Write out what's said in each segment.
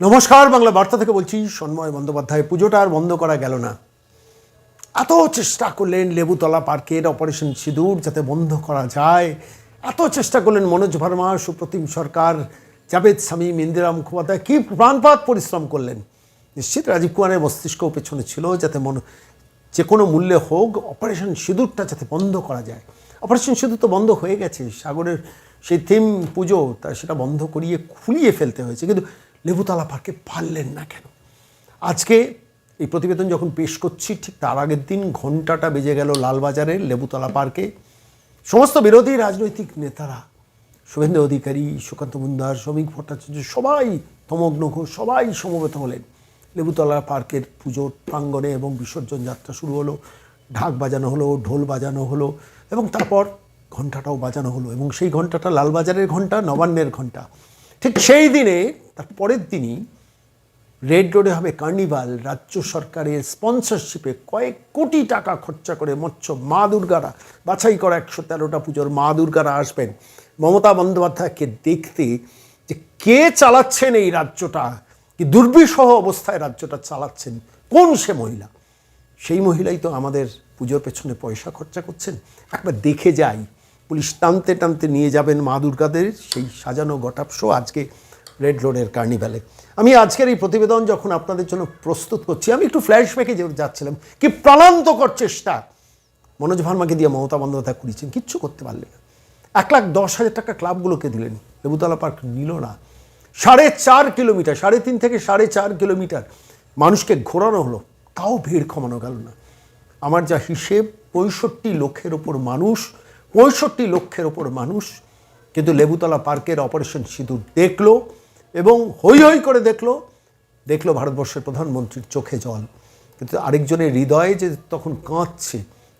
নমস্কার, বাংলা বার্তা থেকে বলছি, সন্ময় বন্দ্যোপাধ্যায়, পুজোটা আর বন্ধ করা গেল না। এত চেষ্টা করলেন লেবুতলা পার্কের অপারেশন সিঁদুর যাতে বন্ধ করা যায়। এত চেষ্টা করলেন মনোজ ভার্মা, সুপ্রতিম সরকার, জাভেদ সামিম ইন্দিরা মুখোপাধ্যায়, কী প্রাণপাত পরিশ্রম করলেন? নিশ্চিত রাজীব কুমারের মস্তিষ্ক পেছনে ছিল, যাতে মন, যে কোনো মূল্যে হোক অপারেশন সিঁদুরটা যাতে বন্ধ করা যায়। অপারেশন সিঁদুর তো বন্ধ হয়ে গেছে, সাগরের সেই থিম পুজো, তা সেটা বন্ধ করিয়ে খুলিয়ে ফেলতে হয়েছে। কিন্তু লেবুতলা পার্কে পারলেন না কেন? আজকে এই প্রতিবেদন যখন পেশ করছি, ঠিক তার আগের দিন ঘন্টাটা বেজে গেল লালবাজারের লেবুতলা পার্কে। সমস্ত বিরোধী রাজনৈতিক নেতারা, শুভেন্দু অধিকারী, সুকান্ত মুন্দার শ্রমিক ভট্টাচার্য, সবাই তমগ্ন ঘোষ, সবাই সমবেত হলেন। লেবুতলা পার্কের পুজোর প্রাঙ্গণে এবং বিসর্জন যাত্রা শুরু হলো, ঢাক বাজানো হলো, ঢোল বাজানো হলো এবং তারপর ঘন্টাটাও বাজানো হলো এবং সেই ঘন্টাটা লালবাজারের ঘণ্টা নবান্নের ঘণ্টা ঠিক সেই দিনে তার পরের দিনই রেড রোডে হবে কার্নিভাল। রাজ্য সরকারের স্পন্সরশিপে কয়েক কোটি টাকা খরচা করে মৎস্য মা দুর্গারা। বাছাই করা একশো তেরোটা পুজোর মা দুর্গারা আসবেন। মমতা বন্দ্যোপাধ্যায়কে দেখতে যে কে চালাচ্ছেন এই রাজ্যটা, কি দুর্বিষহ অবস্থায় রাজ্যটা চালাচ্ছেন, কোন সে মহিলা? সেই মহিলাই তো আমাদের পুজোর পেছনে পয়সা খরচা করছেন। একবার দেখে যাই। পুলিশ টানতে টানতে নিয়ে যাবেন মা দুর্গাদের। সেই সাজানো গটাপ শো আজকে রেড রোডের কার্নিভ্যালে আমি আজকের এই প্রতিবেদন যখন আপনাদের জন্য প্রস্তুত করছি, আমি একটু ফ্ল্যাশব্যাকে যাচ্ছিলাম, কি প্রাণান্তকর চেষ্টা। মনোজ ভার্মাকে দিয়ে মমতা বন্দ্যোপাধ্যায় করিয়েছেন কিচ্ছু করতে পারলেন না। এক লাখ দশ হাজার টাকা ক্লাবগুলোকে দিলেন, লেবুতলা পার্ক নিল না। সাড়ে চার কিলোমিটার, সাড়ে তিন থেকে সাড়ে চার কিলোমিটার মানুষকে ঘোরানো হলো, তাও ভিড় কমানো গেল না। আমার যা হিসেব, পঁয়ষট্টি লক্ষের ওপর মানুষ, পঁয়ষট্টি লক্ষের ওপর মানুষ, কিন্তু লেবুতলা পার্কের অপারেশন সিঁদুর দেখল এবং হই হই করে দেখল দেখল ভারতবর্ষের প্রধানমন্ত্রীর চোখে জল। কিন্তু আরেকজনের হৃদয়ে যে তখন কাঁদছে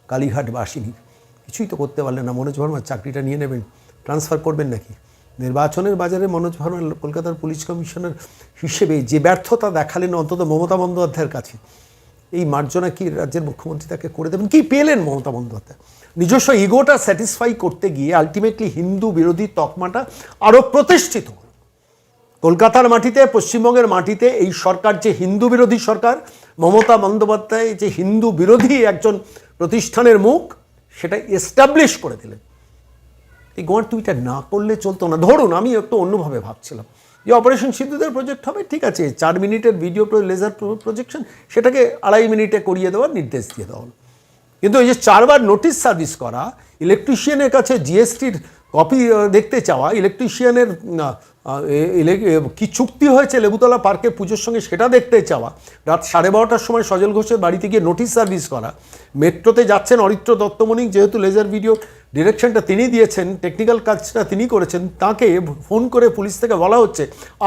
কালীঘাটবাসিনীর কিছুই তো করতে পারলেন না। মনোজ ভার্মার চাকরিটা নিয়ে নেবেন, ট্রান্সফার করবেন নাকি? নির্বাচনের বাজারে মনোজ ভার্মা কলকাতার পুলিশ কমিশনার হিসেবে যে ব্যর্থতা দেখালেন অন্তত মমতা বন্দ্যোপাধ্যায়ের কাছে, এই মার্জনা কি রাজ্যের মুখ্যমন্ত্রী তাকে করে দেবেন? কি পেলেন মমতা বন্দ্যোপাধ্যায়? নিজস্ব ইগোটা স্যাটিসফাই করতে গিয়ে আলটিমেটলি হিন্দু বিরোধী তকমাটা আরও প্রতিষ্ঠিত কলকাতার মাটিতে, পশ্চিমবঙ্গের মাটিতে এই সরকার যে হিন্দু বিরোধী সরকার, মমতা বন্দ্যোপাধ্যায় যে হিন্দু বিরোধী একজন প্রতিষ্ঠানের মুখ, সেটা এস্টাবলিশ করে দিলেন। এই গোয়ার টুইটা না করলে চলতো না। ধরুন, আমি একটু অন্যভাবে ভাবছিলাম। যে অপারেশন সিদ্ধুদের প্রজেক্ট হবে? ঠিক আছে, চার মিনিটের ভিডিও লেজার প্রজেকশন সেটাকে আড়াই মিনিটে করিয়ে দেওয়ার নির্দেশ দিয়ে দেওয়া হলো। কিন্তু এই যে চারবার নোটিশ সার্ভিস করা ইলেকট্রিশিয়ানের কাছে জিএসটির কপি দেখতে চাওয়া ইলেকট্রিশিয়ানের কি চুক্তি হয়েছে লেবুতলা পার্কে পুজোর সঙ্গে সেটা দেখতে চাওয়া। রাত সাড়ে বারোটার সময় সজল ঘোষের বাড়িতে গিয়ে নোটিশ সার্ভিস করা। মেট্রোতে যাচ্ছেন অরিত্র দত্তমণিক যেহেতু লেজার ভিডিও ডিরেকশনটা তিনি দিয়েছেন, টেকনিক্যাল কাজটা তিনি করেছেন, তাকে ফোন করে পুলিশ থেকে বলা হচ্ছে,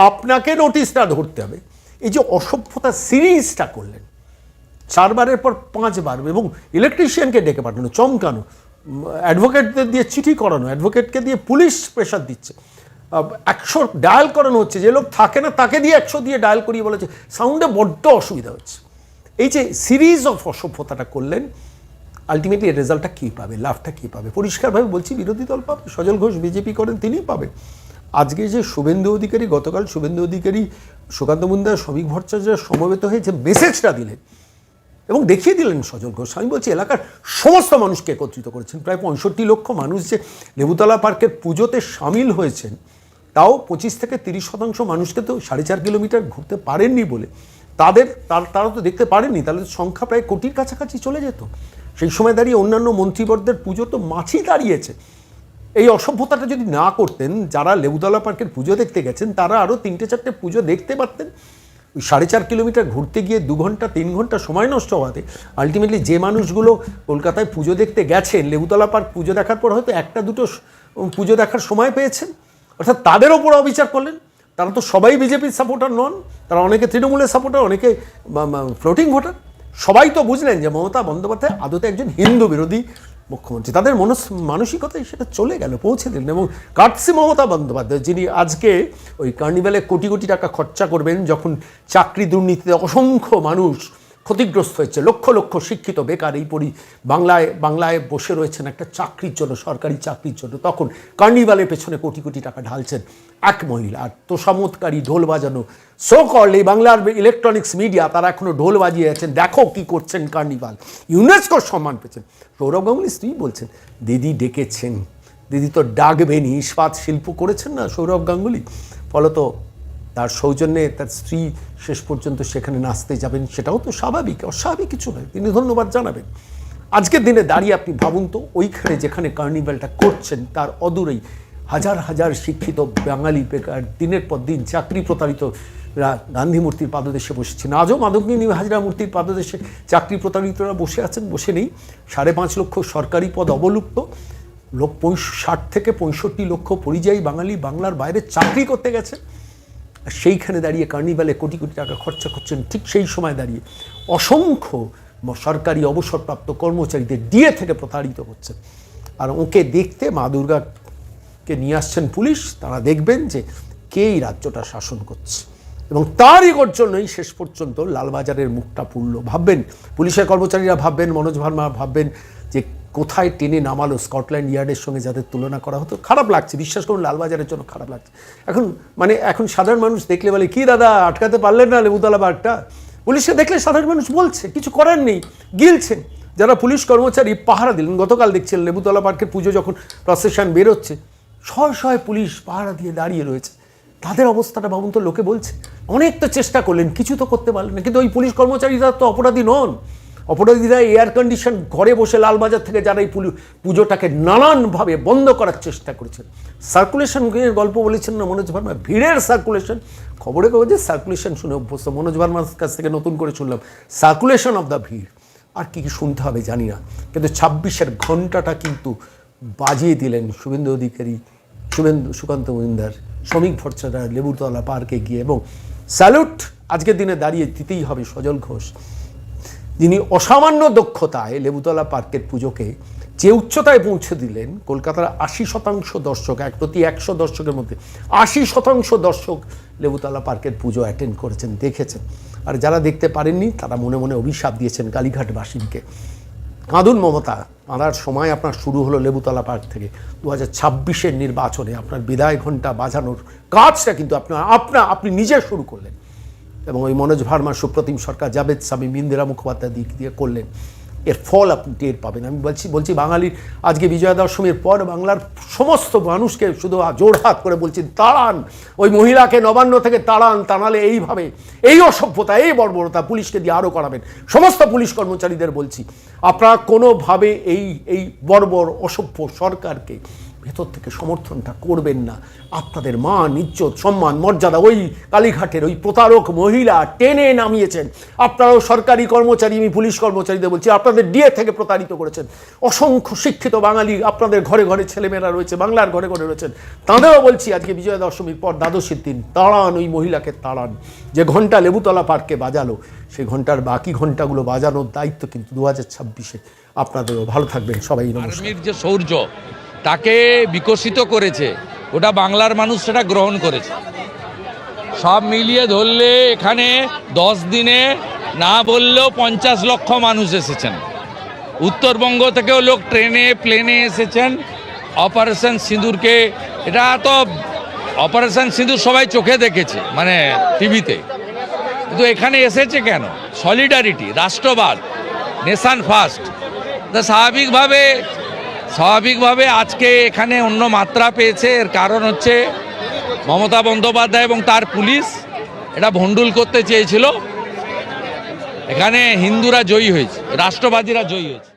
আপনাকে নোটিশটা ধরতে হবে। এই যে অসভ্যতা সিরিজটা করলেন। চারবারের পর পাঁচবার এবং ইলেকট্রিশিয়ানকে ডেকে পাঠানো, চমকানো। অ্যাডভোকেটদের দিয়ে চিঠি করানো, অ্যাডভোকেটকে দিয়ে পুলিশ প্রেশার দিচ্ছে। একশো ডায়াল করানো হচ্ছে, যে লোক থাকে না তাকে দিয়ে একশো দিয়ে ডায়াল করিয়ে বলেছে সাউন্ডে বড্ড অসুবিধা হচ্ছে। এই যে সিরিজ অফ অসভ্যতাটা করলেন আলটিমেটলি রেজাল্টটা কী পাবে, লাভটা কী পাবে? পরিষ্কারভাবে বলছি, বিরোধী দল পাবে, সজল ঘোষ, বিজেপি করেন, তিনিই পাবেন। আজকে যে শুভেন্দু অধিকারী, গতকাল শুভেন্দু অধিকারী, সুকান্ত মুন্দা শ্রমিক ভট্টাচার্য সমবেত হয়ে যে মেসেজটা দিলেন, এবং দেখিয়ে দিলেন সজল ঘোষ, আমি বলছি, এলাকার সমস্ত মানুষকে একত্রিত করেছেন। প্রায় পঁয়ষট্টি লক্ষ মানুষ যে লেবুতলা পার্কের পুজোতে সামিল হয়েছেন তাও পঁচিশ থেকে তিরিশ শতাংশ মানুষকে তো সাড়ে চার কিলোমিটার ঘুরতে পারেননি বলে। তাদের, তারা তো দেখতে পারেননি, তাহলে সংখ্যা প্রায় কোটির কাছাকাছি চলে যেত। সেই সময় দাঁড়িয়ে অন্যান্য মন্ত্রীবর্গের পুজো তো মাছি দাঁড়িয়েছে। এই অসভ্যতাটা যদি না করতেন, যারা লেবুতলা পার্কের পুজো দেখতে গেছেন, তারা আরও তিনটে চারটে পুজো দেখতে পারতেন। ওই সাড়ে চার কিলোমিটার ঘুরতে গিয়ে দু ঘণ্টা, তিন ঘণ্টা সময় নষ্ট হওয়াতে আলটিমেটলি যে মানুষগুলো কলকাতায় পুজো দেখতে গেছেন, লেবুতলা পার্ক পুজো দেখার পর হয়তো একটা দুটো পুজো দেখার সময় পেয়েছেন। অর্থাৎ তাদের ওপর অবিচার করলেন। তারা তো সবাই বিজেপির সাপোর্টার নন, তারা অনেকে তৃণমূলের সাপোর্টার অনেকে ফ্লোটিং ভোটার সবাই তো বুঝলেন যে মমতা বন্দ্যোপাধ্যায় আদতে একজন হিন্দু বিরোধী মুখ্যমন্ত্রী। তাদের মনস মানসিকতায় সেটা চলে গেল, পৌঁছে দিলেন এবং কাটসি মমতা বন্দ্যোপাধ্যায়, যিনি আজকে ওই কার্নিভ্যালে কোটি কোটি টাকা খরচা করবেন যখন চাকরি দুর্নীতিতে অসংখ্য মানুষ ক্ষতিগ্রস্ত হয়েছে। লক্ষ লক্ষ শিক্ষিত বেকার এই পরি বাংলায় বাংলায় বসে রয়েছেন একটা চাকরির জন্য, সরকারি চাকরির জন্য। তখন কার্নিভালের পেছনে কোটি কোটি টাকা ঢালছেন এক মহিলা। আর তোষামতকারী ঢোল বাজানো সো কল এই বাংলার ইলেকট্রনিক্স মিডিয়া তারা এখনও ঢোল বাজিয়ে আছেন। দেখো কি করছেন কার্নিভাল। ইউনেস্কোর সম্মান পেয়েছেন। সৌরভ গাঙ্গুলি স্ত্রী বলছেন, দিদি ডেকেছেন। দিদি তো ডাকবেনি ইস্পাত শিল্প করেছেন না সৌরভ গাঙ্গুলি? ফলত তার সৌজন্যে তার স্ত্রী শেষ পর্যন্ত সেখানে নাচতে যাবেন, সেটাও তো স্বাভাবিক, অস্বাভাবিক কিছু নয়। তিনি ধন্যবাদ জানাবেন। আজকের দিনে দাঁড়িয়ে আপনি ভাবুন তো, ওইখানে যেখানে কার্নিভালটা করছেন, তার অদূরেই হাজার হাজার শিক্ষিত বাঙালি বেকার, দিনের পর দিন চাকরি প্রতারিতরা গান্ধী মূর্তির পাদদেশে বসেছেন। আজও মাধবনী হাজরা মূর্তির পাদদেশে চাকরি প্রতারিতরা বসে আছেন, বসে নেই। সাড়ে পাঁচ লক্ষ সরকারি পদ অবলুপ্ত। লোক ষাট থেকে পঁয়ষট্টি লক্ষ পরিযায়ী বাঙালি বাংলার বাইরে চাকরি করতে গেছে। আর সেইখানে দাঁড়িয়ে কার্নিভালে কোটি কোটি টাকা খরচা করছেন ঠিক সেই সময় দাঁড়িয়ে অসংখ্য সরকারি অবসরপ্রাপ্ত কর্মচারীদের ডিএ থেকে প্রতারিত হচ্ছে। আর ওকে দেখতে মা দুর্গাকে নিয়ে আসছেন পুলিশ, তারা দেখবেন যে কে এই রাজ্যটা শাসন করছে। এবং তারই জন্যই শেষ পর্যন্ত লালবাজারের মুখটা পুড়ল। ভাববেন, পুলিশের কর্মচারীরা ভাববেন, মনোজ ভার্মা ভাববেন যে কোথায় টেনে নামালো স্কটল্যান্ড ইয়ার্ডের সঙ্গে যাদের তুলনা করা হতো? খারাপ লাগছে, বিশ্বাস করুন, লালবাজারের জন্য খারাপ লাগছে। এখন মানে এখন সাধারণ মানুষ দেখলে বলে, কি দাদা, আটকাতে পারলেন না লেবুতলা বারটা পুলিশকে দেখলে সাধারণ মানুষ বলছে, কিছু করার নেই গিলছেন যারা পুলিশ কর্মচারী পাহারা দিলেন, গতকাল দেখছিলেন লেবুতলা পার্কের পুজো যখন প্রসেশন বেরোচ্ছে, শয় শয় পুলিশ পাহারা দিয়ে দাঁড়িয়ে রয়েছে। তাদের অবস্থাটা ভাবুন তো, লোকে বলছে। অনেক তো চেষ্টা করলেন, কিছু তো করতে পারলেন না, কিন্তু ওই পুলিশ কর্মচারীরা তো অপরাধী নন। অপরাধীরা এয়ার কন্ডিশন ঘরে বসে লালবাজার থেকে যারা এই পুজোটাকে নানানভাবে বন্ধ করার চেষ্টা করেছেন। সার্কুলেশনের গল্প বলেছেন না মনোজ ভার্মা? ভিড়ের সার্কুলেশন খবরে কাগজে সার্কুলেশন শুনে অভ্যস্ত মনোজ ভার্মার কাছ থেকে নতুন করে শুনলাম সার্কুলেশন অফ দ্য ভিড়। আর কি কি শুনতে হবে জানি না। কিন্তু ছাব্বিশের ঘন্টাটা কিন্তু বাজিয়ে দিলেন শুভেন্দু অধিকারী, শুভেন্দু সুকান্ত মজুমদার, শ্রমিক ভট্টাচার্য লেবুতলা পার্কে গিয়ে। এবং স্যালুট আজকের দিনে দাঁড়িয়ে দিতেই হবে সজল ঘোষ। যিনি অসামান্য দক্ষতায় লেবুতলা পার্কের পুজোকে যে উচ্চতায় পৌঁছে দিলেন, কলকাতার আশি শতাংশ দর্শক, এক প্রতি একশো দর্শকের মধ্যে আশি শতাংশ দর্শক লেবুতলা পার্কের পুজো অ্যাটেন্ড করেছেন, দেখেছেন। আর যারা দেখতে পারেননি, তারা মনে মনে অভিশাপ দিয়েছেন কালীঘাট বাসীকে কাঁদুন মমতা কাঁদার সময় আপনার শুরু হলো লেবুতলা পার্ক থেকে। দু হাজার ছাব্বিশের নির্বাচনে আপনার বিদায় ঘণ্টা বাজানোর কাজটা কিন্তু আপনার, আপনা, আপনি নিজে শুরু করলেন। এবং ওই মনোজ ভার্মা সুপ্রতিম সরকার জাভেদ স্বামী ইন্দিরা মুখোপাধ্যায় দিক দিয়ে করলেন। এর ফল আপনি টের পাবেন। আমি বলছি বলছি বাঙালির আজকে বিজয়া দশমীর পর বাংলার সমস্ত মানুষকে শুধু জোড়হাত করে বলছি, তাড়ান, ওই মহিলাকে নবান্ন থেকে তাড়ান তাড়ালে এইভাবে, এই অসভ্যতা, এই বর্বরতা পুলিশকে দিয়ে আরও করাবেন। সমস্ত পুলিশ কর্মচারীদের বলছি, আপনারা কোনোভাবে এই এই বর্বর, অসভ্য সরকারকে ভেতর থেকে সমর্থনটা করবেন না। আপনাদের মান, ইজ্জত, সম্মান, মর্যাদা ওই কালীঘাটের ওই প্রতারক মহিলা টেনে নামিয়েছেন। আপনারাও সরকারি কর্মচারী, আমি পুলিশ কর্মচারীদের বলছি, আপনাদের ডিএ থেকে প্রতারিত করেছেন। অসংখ্য শিক্ষিত বাঙালি আপনাদের ঘরে ঘরে ছেলেমেয়েরা রয়েছে, বাংলার ঘরে ঘরে রয়েছেন। তাঁদেরও বলছি, আজকে বিজয়া দশমীর পর দ্বাদশীর দিন তাড়ান ওই মহিলাকে তাড়ান যে ঘণ্টা লেবুতলা পার্কে বাজালো সেই ঘণ্টার বাকি ঘন্টাগুলো বাজানোর দায়িত্ব কিন্তু দু হাজার ছাব্বিশে। আপনাদেরও ভালো থাকবেন, সবাই নমস্কার। যে শৌর্য তাকে বিকশিত করেছে, ওটা বাংলার মানুষ সেটা গ্রহণ করেছে। সব মিলিয়ে ধরলে এখানে দশ দিনে না বললেও পঞ্চাশ লক্ষ মানুষ এসেছেন। উত্তরবঙ্গ থেকেও লোক ট্রেনে, প্লেনে এসেছেন। অপারেশন সিঁদুরকে, এটা তো অপারেশন সিঁদুর সবাই চোখে দেখেছে মানে টিভিতে। কিন্তু এখানে এসেছে কেন? সলিডারিটি রাষ্ট্রবাদ নেশান ফার্স্ট তা স্বাভাবিকভাবে স্বাভাবিকভাবে আজকে এখানে অন্য মাত্রা পেয়েছে। এর কারণ হচ্ছে মমতা বন্দ্যোপাধ্যায় এবং তার পুলিশ। এটা ভণ্ডুল করতে চেয়েছিল। এখানে হিন্দুরা জয়ী হয়েছে, রাষ্ট্রবাদীরা জয়ী হয়েছে।